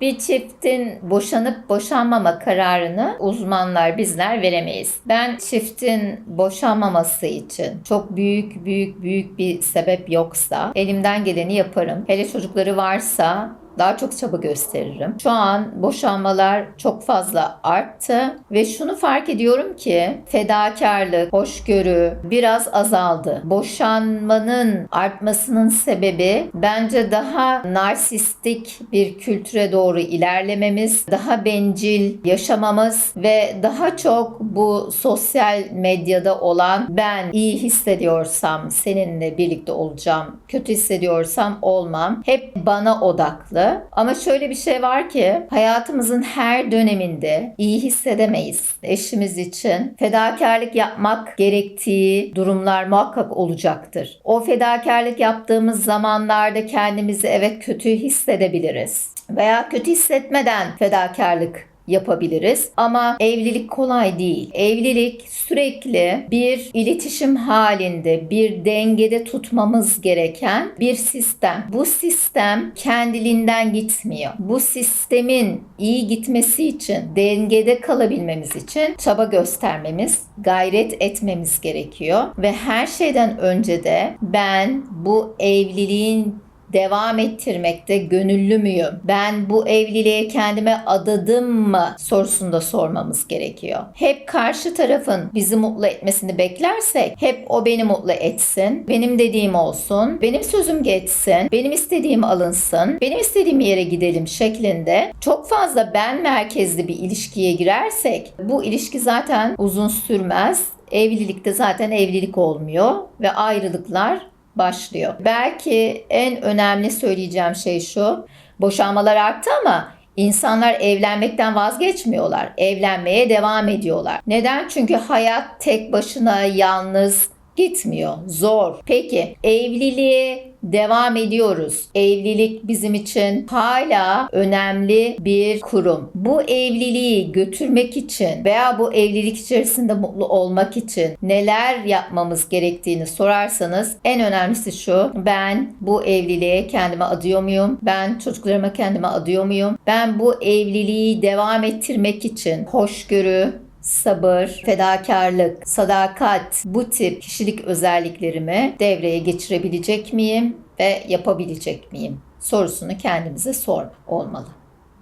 Bir çiftin boşanıp boşanmama kararını uzmanlar bizler veremeyiz. Ben çiftin boşanmaması için çok büyük büyük büyük bir sebep yoksa elimden geleni yaparım. Hele çocukları varsa daha çok çaba gösteririm. Şu an boşanmalar çok fazla arttı ve şunu fark ediyorum ki fedakarlık, hoşgörü biraz azaldı. Boşanmanın artmasının sebebi bence daha narsistik bir kültüre doğru ilerlememiz, daha bencil yaşamamız ve daha çok bu sosyal medyada olan ben iyi hissediyorsam seninle birlikte olacağım, kötü hissediyorsam olmam. Hep bana odaklı. Ama şöyle bir şey var ki hayatımızın her döneminde iyi hissedemeyiz. Eşimiz için fedakarlık yapmak gerektiği durumlar muhakkak olacaktır. O fedakarlık yaptığımız zamanlarda kendimizi evet kötü hissedebiliriz. Veya kötü hissetmeden fedakarlık yapabiliriz. Ama evlilik kolay değil. Evlilik sürekli bir iletişim halinde, bir dengede tutmamız gereken bir sistem. Bu sistem kendiliğinden gitmiyor. Bu sistemin iyi gitmesi için, dengede kalabilmemiz için çaba göstermemiz, gayret etmemiz gerekiyor ve her şeyden önce de ben bu evliliğin devam ettirmekte gönüllü müyüm? Ben bu evliliğe kendime adadım mı sorusunu da sormamız gerekiyor. Hep karşı tarafın bizi mutlu etmesini beklersek hep o beni mutlu etsin, benim dediğim olsun, benim sözüm geçsin, benim istediğim alınsın, benim istediğim yere gidelim şeklinde çok fazla ben merkezli bir ilişkiye girersek bu ilişki zaten uzun sürmez. Evlilikte zaten evlilik olmuyor ve ayrılıklar başlıyor. Belki en önemli söyleyeceğim şey şu. Boşanmalar arttı ama insanlar evlenmekten vazgeçmiyorlar. Evlenmeye devam ediyorlar. Neden? Çünkü hayat tek başına yalnız gitmiyor. Zor. Peki evliliğe devam ediyoruz. Evlilik bizim için hala önemli bir kurum. Bu evliliği götürmek için veya bu evlilik içerisinde mutlu olmak için neler yapmamız gerektiğini sorarsanız en önemlisi şu. Ben bu evliliğe kendime adıyor muyum? Ben çocuklarıma kendime adıyor muyum? Ben bu evliliği devam ettirmek için hoşgörü, sabır, fedakarlık, sadakat bu tip kişilik özelliklerimi devreye geçirebilecek miyim ve yapabilecek miyim sorusunu kendimize sor olmalı.